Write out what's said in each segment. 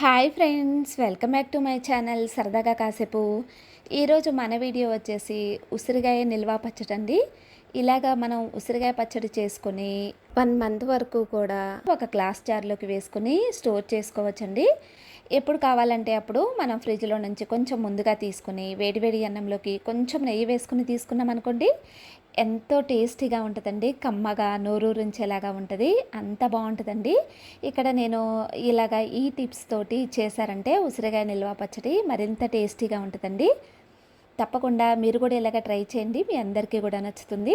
Hi friends welcome back to my channel. సరదాగా కాసేపు. ఈరోజు మన వీడియో వచ్చేసి ఉసిరికాయ నిల్వ పచ్చడి అండి. ఇలాగా మనం ఉసిరికాయ పచ్చడి చేసుకొని వన్ మంత్ వరకు కూడా ఒక గ్లాస్ జార్లోకి వేసుకొని స్టోర్ చేసుకోవచ్చండి. ఎప్పుడు కావాలంటే అప్పుడు మనం ఫ్రిడ్జ్లో నుంచి కొంచెం ముందుగా తీసుకుని వేడివేడి అన్నంలోకి కొంచెం నెయ్యి వేసుకుని తీసుకున్నాం అనుకోండి ఎంతో టేస్టీగా ఉంటుందండి. కమ్మగా నోరూరించేలాగా ఉంటుంది. అంత బాగుంటుందండి. ఇక్కడ నేను ఇలాగా ఈ టిప్స్ తోటి చేశారంటే ఉసిరికాయ నిల్వ పచ్చడి మరింత టేస్టీగా ఉంటుందండి. తప్పకుండా మీరు కూడా ఇలాగ ట్రై చేయండి. మీ అందరికీ కూడా నచ్చుతుంది.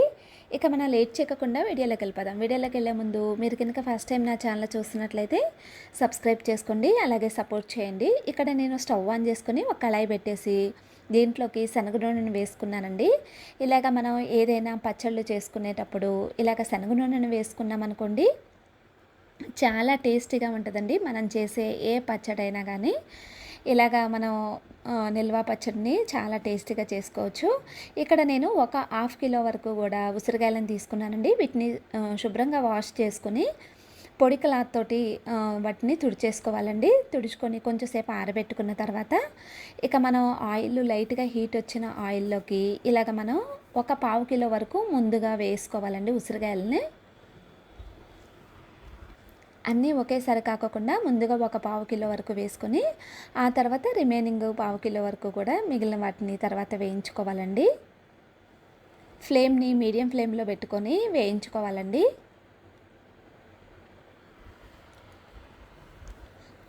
ఇక మనం లేట్ చేయకుండా వీడియోలోకి వెళ్ళిపోదాం. వీడియోలోకి వెళ్ళే ముందు మీరు కనుక ఫస్ట్ టైం నా ఛానల్ చూస్తున్నట్లయితే సబ్స్క్రైబ్ చేసుకోండి. అలాగే సపోర్ట్ చేయండి. ఇక్కడ నేను స్టవ్ ఆన్ చేసుకొని ఒక కళాయి పెట్టేసి దీంట్లోకి శనగ నూనెను వేసుకున్నానండి. ఇలాగ మనం ఏదైనా పచ్చళ్ళు చేసుకునేటప్పుడు ఇలాగ శనగ నూనెను వేసుకున్నాం అనుకోండి చాలా టేస్టీగా ఉంటుందండి. మనం చేసే ఏ పచ్చడైనా కానీ ఇలాగా మనం నిల్వ పచ్చడిని చాలా టేస్టీగా చేసుకోవచ్చు. ఇక్కడ నేను ఒక హాఫ్ కిలో వరకు కూడా ఉసిరికాయలను తీసుకున్నానండి. వీటిని శుభ్రంగా వాష్ చేసుకుని పొడి క్లాత్ తోటి వాటిని తుడిచేసుకోవాలండి. తుడుచుకొని కొంచెంసేపు ఆరబెట్టుకున్న తర్వాత ఇక మనం ఆయిల్ లైట్గా హీట్ వచ్చిన ఆయిల్లోకి ఇలాగ మనం ఒక పావు కిలో వరకు ముందుగా వేసుకోవాలండి ఉసిరికాయలని అన్నీ ఒకేసారి కాకుండా ముందుగా ఒక పావు కిలో వరకు వేసుకొని ఆ తర్వాత రిమైనింగ్ పావు కిలో వరకు కూడా మిగిలిన వాటిని తర్వాత వేయించుకోవాలండి. ఫ్లేమ్ని మీడియం ఫ్లేమ్లో పెట్టుకొని వేయించుకోవాలండి.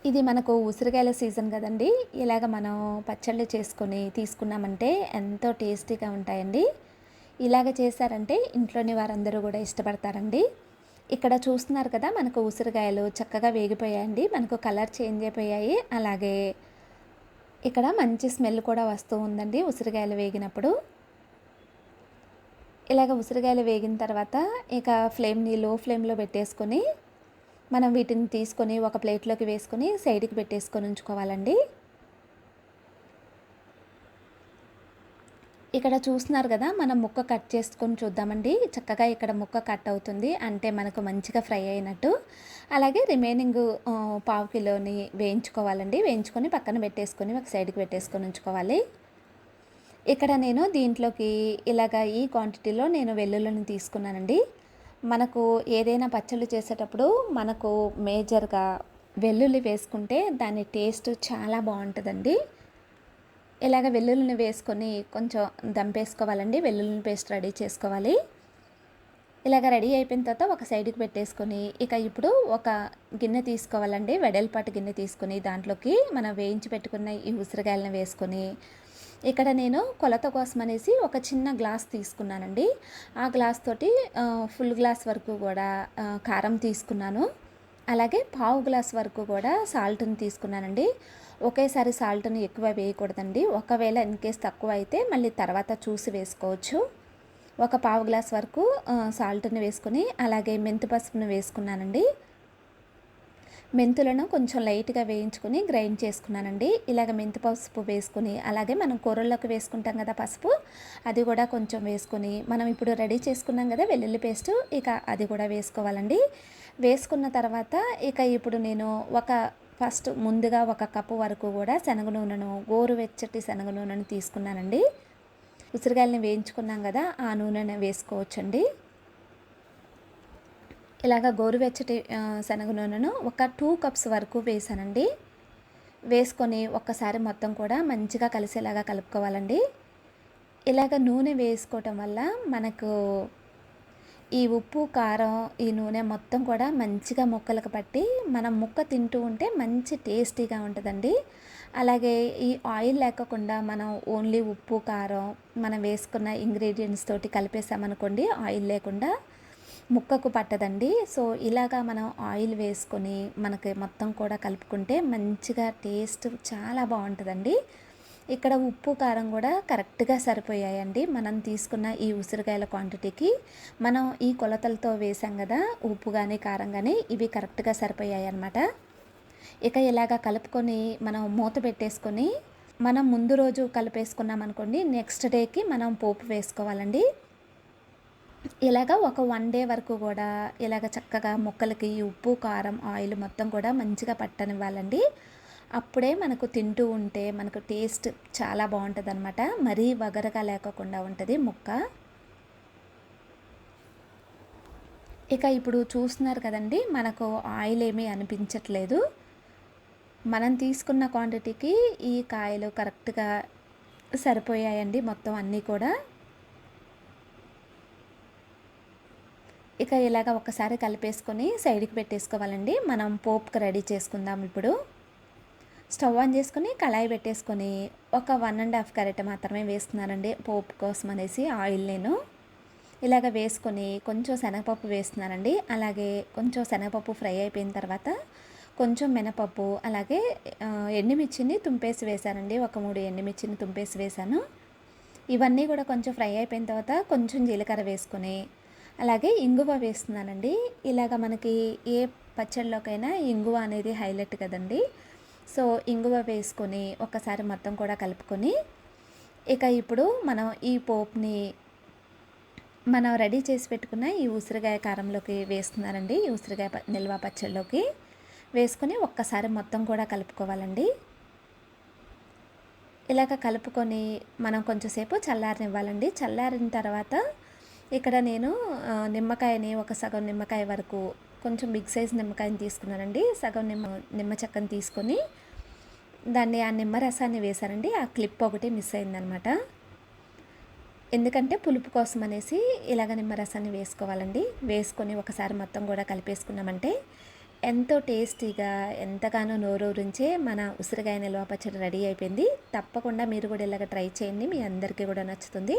ఇది మనకు ఉసిరికాయల సీజన్ కదండి. ఇలాగ మనం పచ్చళ్ళు చేసుకొని తీసుకున్నామంటే ఎంతో టేస్టీగా ఉంటాయండి. ఇలాగ చేశారంటే ఇంట్లోని వారందరూ కూడా ఇష్టపడతారండి. ఇక్కడ చూస్తున్నారు కదా మనకు ఉసిరికాయలు చక్కగా వేగిపోయాయండి. మనకు కలర్ చేంజ్ అయిపోయాయి. అలాగే ఇక్కడ మంచి స్మెల్ కూడా వస్తూ ఉందండి ఉసిరికాయలు వేగినప్పుడు. ఇలాగ ఉసిరికాయలు వేగిన తర్వాత ఇక ఫ్లేమ్ని లో ఫ్లేమ్లో పెట్టేసుకొని మనం వీటిని తీసుకొని ఒక ప్లేట్లోకి వేసుకొని సైడ్కి పెట్టేసుకొని ఉంచుకోవాలండి. ఇక్కడ చూస్తున్నారు కదా మనం ముక్క కట్ చేసుకొని చూద్దామండి. చక్కగా ఇక్కడ ముక్క కట్ అవుతుంది. అంటే మనకు మంచిగా ఫ్రై అయినట్టు. అలాగే రిమైనింగ్ పావు కిలోని వేయించుకోవాలండి. వేయించుకొని పక్కన పెట్టేసుకొని ఒక సైడ్కి పెట్టేసుకొని ఉంచుకోవాలి. ఇక్కడ నేను దీంట్లోకి ఇలాగ ఈ క్వాంటిటీలో నేను వెల్లుల్లిని తీసుకున్నానండి. మనకు ఏదైనా పచ్చళ్ళు చేసేటప్పుడు మనకు మేజర్గా వెల్లుల్లి వేసుకుంటే దాని టేస్ట్ చాలా బాగుంటుందండి. ఇలాగ వెల్లుల్లిని వేసుకొని కొంచెం దంపేసుకోవాలండి. వెల్లుల్లిని పేస్ట్ రెడీ చేసుకోవాలి. ఇలాగ రెడీ అయిపోయిన తర్వాత ఒక సైడ్కి పెట్టేసుకొని ఇక ఇప్పుడు ఒక గిన్నె తీసుకోవాలండి. వెడల్పాటి గిన్నె తీసుకొని దాంట్లోకి మనం వేయించి పెట్టుకున్న ఈ ఉసిరికాయలను వేసుకొని ఇక్కడ నేను కొలత కోసం అనేసి ఒక చిన్న గ్లాస్ తీసుకున్నానండి. ఆ గ్లాస్ తోటి ఫుల్ గ్లాస్ వరకు కూడా కారం తీసుకున్నాను. అలాగే పావు గ్లాస్ వరకు కూడా సాల్ట్ని తీసుకున్నానండి. ఒకేసారి సాల్ట్ని ఎక్కువ వేయకూడదండి. ఒకవేళ ఇన్ కేస్ తక్కువ అయితే మళ్ళీ తర్వాత చూసి వేసుకోవచ్చు. ఒక పావు గ్లాస్ వరకు సాల్ట్ని వేసుకుని అలాగే మెంతి పసుపును వేసుకున్నానండి. మెంతులను కొంచెం లైట్గా వేయించుకొని గ్రైండ్ చేసుకున్నానండి. ఇలాగ మెంతి పసుపు వేసుకుని అలాగే మనం కూరల్లోకి వేసుకుంటాం కదా పసుపు అది కూడా కొంచెం వేసుకుని మనం ఇప్పుడు రెడీ చేసుకున్నాం కదా వెల్లుల్లి పేస్ట్ ఇక అది కూడా వేసుకోవాలండి. వేసుకున్న తర్వాత ఇక ఇప్పుడు నేను ఒక ఫస్ట్ ముందుగా ఒక కప్పు వరకు కూడా శనగ నూనెను గోరువెచ్చటి శనగ నూనెను తీసుకున్నానండి. ఉసిరికాయలని వేయించుకున్నాం కదా ఆ నూనెను వేసుకోవచ్చండి. ఇలాగ గోరువెచ్చటి శనగ నూనెను ఒక టూ కప్స్ వరకు వేసానండి. వేసుకొని ఒక్కసారి మొత్తం కూడా మంచిగా కలిసేలాగా కలుపుకోవాలండి. ఇలాగ నూనె వేసుకోవటం వల్ల మనకు ఈ ఉప్పు కారం ఈ నూనె మొత్తం కూడా మంచిగా ముక్కలకు పట్టి మనం ముక్క తింటూ ఉంటే మంచి టేస్టీగా ఉంటుందండి. అలాగే ఈ ఆయిల్ లేకుండా మనం ఓన్లీ ఉప్పు కారం మనం వేసుకున్న ఇంగ్రీడియంట్స్ తోటి కలిపేసామనుకోండి ఆయిల్ లేకుండా ముక్కకు పట్టదండి. సో ఇలాగా మనం ఆయిల్ వేసుకొని మనకి మొత్తం కూడా కలుపుకుంటే మంచిగా టేస్ట్ చాలా బాగుంటుందండి. ఇక్కడ ఉప్పు కారం కూడా కరెక్ట్గా సరిపోయాయండి. మనం తీసుకున్న ఈ ఉసిరికాయల క్వాంటిటీకి మనం ఈ కొలతలతో వేసాం కదా ఉప్పు కానీ కారం కానీ ఇవి కరెక్ట్గా సరిపోయాయి అన్నమాట ఇక ఇలాగ కలుపుకొని మనం మూత పెట్టేసుకొని మనం ముందు రోజు కలిపేసుకున్నాం అనుకోండి నెక్స్ట్ డేకి మనం పోపు వేసుకోవాలండి. ఇలాగ ఒక వన్ డే వరకు కూడా ఇలాగ చక్కగా ముక్కలకి ఉప్పు కారం ఆయిల్ మొత్తం కూడా మంచిగా పట్టనివ్వాలండి. అప్పుడే మనకు తింటూ ఉంటే మనకు టేస్ట్ చాలా బాగుంటుంది అనమాట మరీ వగరగా లేకోకుండా ఉంటుంది ముక్క. ఇక ఇప్పుడు చూస్తున్నారు కదండి మనకు ఆయిల్ ఏమీ అనిపించట్లేదు. మనం తీసుకున్న క్వాంటిటీకి ఈ కాయలు కరెక్ట్గా సరిపోయాయండి మొత్తం అన్నీ కూడా. ఇక ఇలాగ ఒకసారి కలిపేసుకొని సైడ్కి పెట్టేసుకోవాలండి. మనం పోపుకి రెడీ చేసుకుందాం ఇప్పుడు. స్టవ్ ఆన్ చేసుకొని కళాయి పెట్టేసుకొని ఒక వన్ అండ్ హాఫ్ క్యారెట్ మాత్రమే వేస్తున్నానండి పోపు కోసం అనేసి ఆయిల్ నేను. ఇలాగ వేసుకొని కొంచెం శనగపప్పు వేస్తున్నానండి. అలాగే కొంచెం శనగపప్పు ఫ్రై అయిపోయిన తర్వాత కొంచెం మినపప్పు అలాగే ఎండుమిర్చిని తుంపేసి వేశానండి. ఒక మూడు ఎండుమిర్చిని తుంపేసి వేశాను. ఇవన్నీ కూడా కొంచెం ఫ్రై అయిపోయిన తర్వాత కొంచెం జీలకర్ర వేసుకొని అలాగే ఇంగువ వేస్తున్నానండి. ఇలాగ మనకి ఏ పచ్చళ్ళలోకైనా ఇంగువ అనేది హైలైట్ కదండి. సో ఇంగువ వేసుకొని ఒకసారి మొత్తం కూడా కలుపుకొని ఇక ఇప్పుడు మనం ఈ పోప్ని మనం రెడీ చేసి పెట్టుకున్న ఈ ఉసిరికాయ కారంలోకి వేస్తున్నారండి. ఈ ఉసిరికాయ ప- నిల్వ పచ్చళ్ళలోకి వేసుకొని ఒక్కసారి మొత్తం కూడా కలుపుకోవాలండి. ఇలాగ కలుపుకొని మనం కొంచెంసేపు చల్లారనివ్వాలండి. చల్లారిన తర్వాత ఇక్కడ నేను నిమ్మకాయని ఒక సగం నిమ్మకాయ వరకు కొంచెం బిగ్ సైజ్ నిమ్మకాయని తీసుకున్నానండి. సగం నిమ్మ నిమ్మ చెక్కని తీసుకొని దాన్ని ఆ నిమ్మ రసాన్ని వేశానండి ఆ క్లిప్ ఒకటి మిస్ అయిందనమాట. ఎందుకంటే పులుపు కోసం అనేసి ఇలాగ నిమ్మరసాన్ని వేసుకోవాలండి. వేసుకొని ఒకసారి మొత్తం కూడా కలిపేసుకున్నామంటే ఎంతో టేస్టీగా ఎంతగానో నోరూరించే మన ఉసిరికాయ నిల్వ పచ్చడి రెడీ అయిపోయింది. తప్పకుండా మీరు కూడా ఇలాగ ట్రై చేయండి. మీ అందరికీ కూడా నచ్చుతుంది.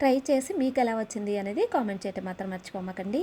ట్రై చేసి మీకు ఎలా వచ్చింది అనేది కామెంట్ చేయటం మాత్రం మర్చిపోమకండి.